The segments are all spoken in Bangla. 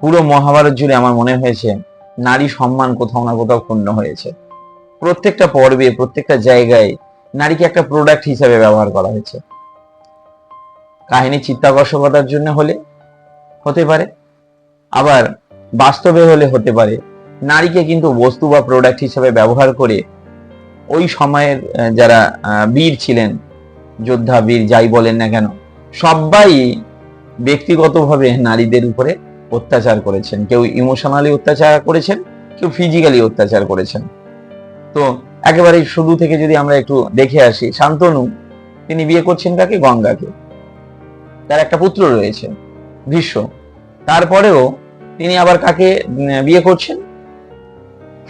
পুরো মহাভারত জুড়ে আমার মনে হয়েছে নারী সম্মান কোথাও না কোথাও ক্ষুণ্ণ হয়েছে। প্রত্যেকটা পর্বে, প্রত্যেকটা জায়গায় নারীকে একটা প্রোডাক্ট হিসাবে ব্যবহার করা হয়েছে। কাহিনী চিত্তাকর্ষকতার জন্য হলে হতে পারে, আবার বাস্তবে হলে হতে পারে। নারীকে কিন্তু বস্তু বা প্রোডাক্ট হিসাবে ব্যবহার করে ওই সময়ের যারা বীর ছিলেন, যোদ্ধা, বীর যাই বলেন না কেন, সবাই ব্যক্তিগতভাবে নারীদের উপরে অত্যাচার করেছেন। কেউ ইমোশনালি অত্যাচার করেছেন, কেউ ফিজিক্যালি অত্যাচার করেছেন। তো একেবারে শুরু থেকে যদি আমরা একটু দেখে আসি, শান্তনু, তিনি বিয়ে করছেন কাকে? গঙ্গাকে। তার একটা পুত্র রয়েছে, ভীষ্ম। তারপরেও তিনি আবার কাকে বিয়ে করছেন?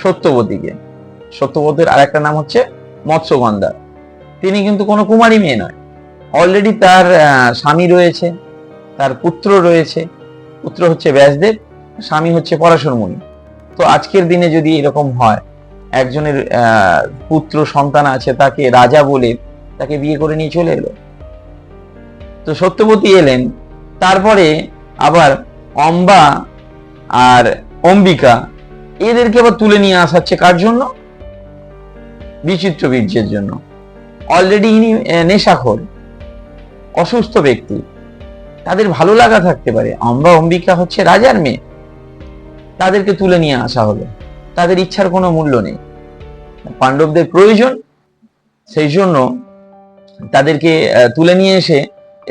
সত্যবতীকে। সত্যবতীর আর একটা নাম হচ্ছে মৎস্যগন্ধা তিনি কিন্তু কোনো কুমারী মেয়ে নয়। অলরেডি তার স্বামী রয়েছে, তার পুত্র রয়েছে। পুত্র হচ্ছে ব্যাসদেব, স্বামী হচ্ছে পরাশর মুনি তো আজকের দিনে যদি এরকম হয়, একজনের পুত্র, সন্তান আছে তাকে রাজা বলে তাকে বিয়ে করে নিয়ে চলে এলো। তো সত্যবতী এলেন, তারপরে আবার অম্বা আর অম্বিকা এদেরকে আবার তুলে নিয়ে আসাচ্ছে কার জন্য? বিচিত্র বীর্যের জন্য। অলরেডি ইনি নেশাখোর, অসুস্থ ব্যক্তি। তাদের ভালো লাগা থাকতে পারে। অম্বা অম্বিকা হচ্ছে রাজার মেয়ে। তাদেরকে তুলে নিয়ে আসা হলো। তাদের ইচ্ছার কোনো মূল্য নেই। পাণ্ডবদের প্রয়োজন, সেই জন্য তাদেরকে তুলে নিয়ে এসে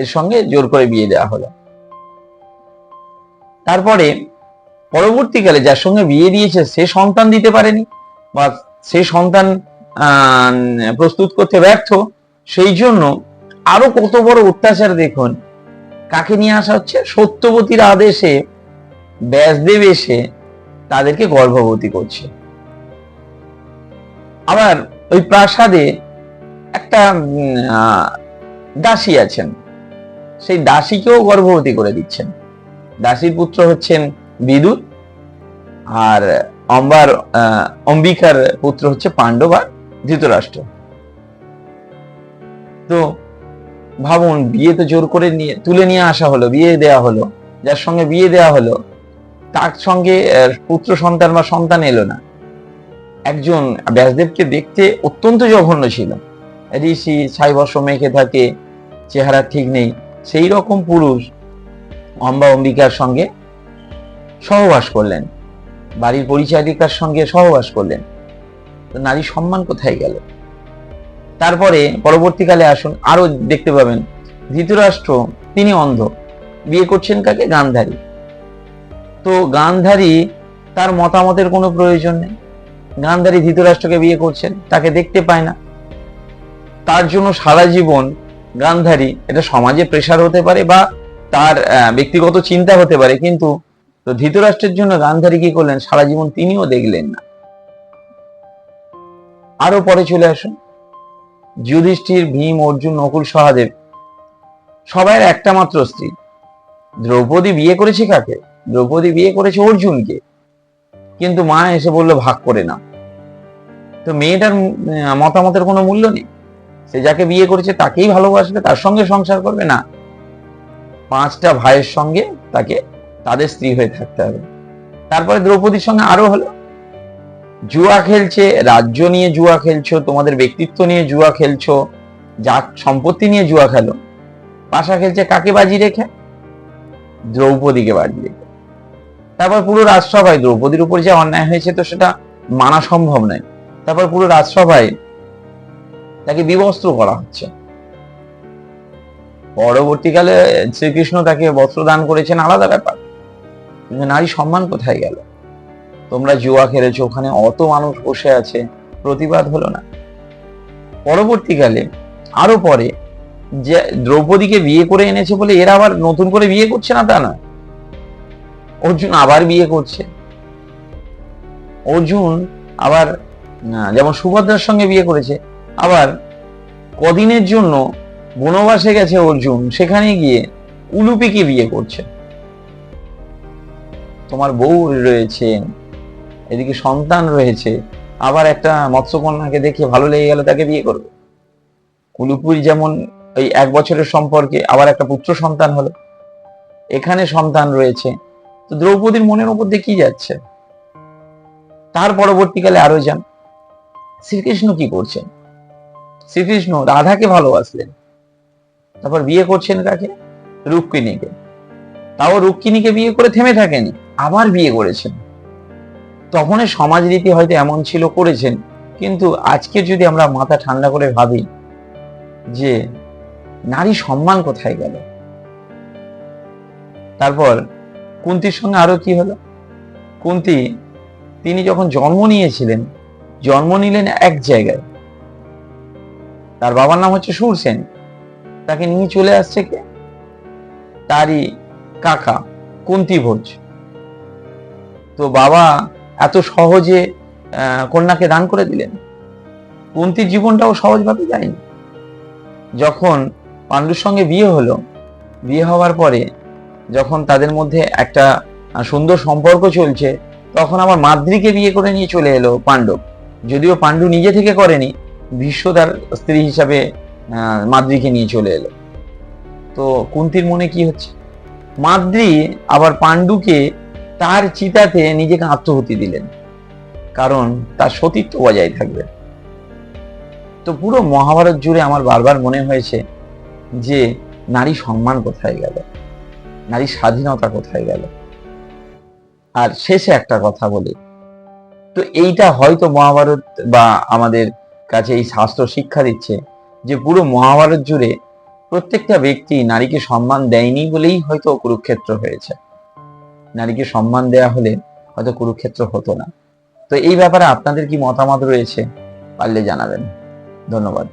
এর সঙ্গে জোর করে বিয়ে দেওয়া হলো। তারপরে পরবর্তীকালে যার সঙ্গে বিয়ে দিয়েছে, সে সন্তান দিতে পারেনি বা সে সন্তান প্রস্তুত করতে ব্যর্থ। সেই জন্য আরও কত বড় অত্যাচার দেখুন কাকে নিয়ে আসা হচ্ছে? সত্যবতীর আদেশে ব্যাসদেব এসে তাদেরকে গর্ভবতী করছে। আবার ওই প্রাসাদে একটা দাসী আছেন। সেই দাসীকেও গর্ভবতী করে দিচ্ছেন। দাসীর পুত্র হচ্ছেন বিদুর আর অম্বার অম্বিকার পুত্র হচ্ছে পাণ্ডব আর ধৃতরাষ্ট্র। তো ভাবুন, বিয়ে তো জোর করে নিয়ে, তুলে নিয়ে আসা হলো, বিয়ে দেয়া হলো, যার সঙ্গে বিয়ে দেয়া হলো, তার সঙ্গে পুত্র সন্তান বা সন্তান এলো না। একজন ব্যাসদেবকে দেখতে অত্যন্ত জঘন্য ছিল। ঋষি ছাই বর্ষ মেখে থাকে, চেহারা ঠিক নেই, সেই রকম পুরুষ অম্বা অম্বিকার সঙ্গে সহবাস করলেন। বাড়ির পরিচারিকার সঙ্গে সহবাস করলেন। নারী সম্মান কোথায় গেল? তারপরে পরবর্তীকালে আসুন আরও দেখতে পাবেন। ধৃতরাষ্ট্র, তিনি অন্ধ। বিয়ে করছেন কাকে? গান্ধারী। তো গান্ধারী, তার মতামতের কোনো প্রয়োজন নেই। গান্ধারী ধৃতরাষ্ট্রকে বিয়ে করছেন, তাকে দেখতে পায় না। তার জন্য সারা জীবন গান্ধারী, এটা সমাজে প্রেশার হতে পারে বা তার ব্যক্তিগত চিন্তা হতে পারে, কিন্তু তো ধৃতরাষ্ট্রের জন্য গান্ধারী কি করলেন? সারা জীবন তিনিও দেখলেন না। আরও পরে চলে আসুন। যুধিষ্ঠির, ভীম, অর্জুন, নকুল সহাদেব সবাই একটা মাত্র স্ত্রী। দ্রৌপদী বিয়ে করেছে কাকে? দ্রৌপদী বিয়ে করেছে অর্জুনকে। কিন্তু মা এসে বলল, ভাগ করে না তো মেয়েটার মতামতের কোনো মূল্য নেই। সে যাকে বিয়ে করেছে তাকেই ভালোবাসবে, তার সঙ্গে সংসার করবে? না। পাঁচটা ভাইয়ের সঙ্গে তাকে, তাদের স্ত্রী হয়ে থাকতে হবে। তারপরে দ্রৌপদীর সঙ্গে আরও হলো। জুয়া খেলছে, রাজ্য নিয়ে জুয়া খেলছো, তোমাদের ব্যক্তিত্ব নিয়ে জুয়া খেলছো যার সম্পত্তি নিয়ে জুয়া খেলো। পাশা খেলছে কাকে বাজি রেখে? দ্রৌপদীকে বাজি রেখে। তারপর পুরো রাজসভায়, দ্রৌপদীর উপর যে অন্যায় হয়েছে তো সেটা মানা সম্ভব নয়। তারপর পুরো রাজসভায় তাকে বিবস্ত্র করা হচ্ছে। পরবর্তীকালে শ্রীকৃষ্ণ তাকে বস্ত্র দান করেছেন, আলাদা ব্যাপার। কিন্তু নারী সম্মান কোথায় গেল? তোমরা জুয়া খেলেছো, ওখানে অত মানুষ বসে আছে, প্রতিবাদ হলো না। পরবর্তীকালে, আরও পরে, যে দ্রৌপদীকে বিয়ে করে এনেছে বলে এরা আবার নতুন করে বিয়ে করছে না তা নয়। অর্জুন আবার বিয়ে করছে। অর্জুন আবার যেমন সুভদ্রার সঙ্গে বিয়ে করেছে, আবার কদিনের জন্য বনবাসে গেছে অর্জুন, সেখানে গিয়ে উলুপিকে বিয়ে করছে। তোমার বউ রয়েছে। এদিকে সন্তান রয়েছে, আবার একটা মৎস্যকন্যাকে দেখে ভালো লেগে গেল, তাকে বিয়ে করবে। উলুপুরি যেমন ওই এক বছরের সম্পর্কে আবার একটা পুত্র সন্তান হলো। এখানে সন্তান রয়েছে। তো দ্রৌপদীর মনের উপর দিয়ে কি যাচ্ছে? তার পরবর্তীকালে আরও যান। শ্রীকৃষ্ণ কি করছেন? শ্রীকৃষ্ণ রাধাকে ভালোবাসলেন। তারপর বিয়ে করছেন কাকে? রুক্মিণীকে। তাও রুক্মিণীকে বিয়ে করে থেমে থাকেনি, আবার বিয়ে করেছেন। তখনের সমাজ রীতি হয়তো এমন ছিল করেছেন, কিন্তু আজকে যদি আমরা মাথা ঠান্ডা করে ভাবি যে নারী সম্মান কোথায় গেল? তারপর কুন্তির সঙ্গে আরও কি হলো? কুন্তি, তিনি যখন জন্ম নিয়েছিলেন, জন্ম নিলেন এক জায়গায়। তার বাবার নাম হচ্ছে সুরসেন তাকে নিয়ে চলে আসছে কে? তারই কাকা কুন্তি ভোজ তো বাবা এত সহজে কন্যাকে দান করে দিলেন। কুন্তির জীবনটাও সহজভাবে যায়নি। যখন পাণ্ডুর সঙ্গে বিয়ে হলো, বিয়ে হওয়ার পরে যখন তাদের মধ্যে একটা সুন্দর সম্পর্ক চলছে, তখন আমার মাদ্রিকে বিয়ে করে নিয়ে চলে এলো পাণ্ডব। যদিও পাণ্ডু নিজে থেকে করেনি, ভীষ্ম তার স্ত্রী হিসাবে মাদ্রিকে নিয়ে চলে এলো। তো কুন্তির মনে কি হচ্ছে? মাদ্রি আবার পাণ্ডুকে তার চিতাতে নিজেকে আত্মহতি দিলেন। কারণ তার সতীত্ব বজায় থাকবে। তো পুরো মহাভারত জুড়ে আমার বারবার মনে হয়েছে যে নারী সম্মান কোথায় গেল? নারী স্বাধীনতা কোথায় গেল? আর শেষে একটা কথা বলি। তো এইটা হয়তো মহাভারত বা আমাদের কাছে এই শাস্ত্র শিক্ষা দিচ্ছে যে পুরো মহাভারত জুড়ে প্রত্যেকটা ব্যক্তি নারীকে সম্মান দেয়নি বলেই হয়তো কুরুক্ষেত্র হয়েছে। নারীকে সম্মান দেয়া হলে হয়তো কুরুক্ষেত্র হতো না। তো এই ব্যাপারে আপনাদের কি মতামত রয়েছে পারলে জানাবেন। ধন্যবাদ।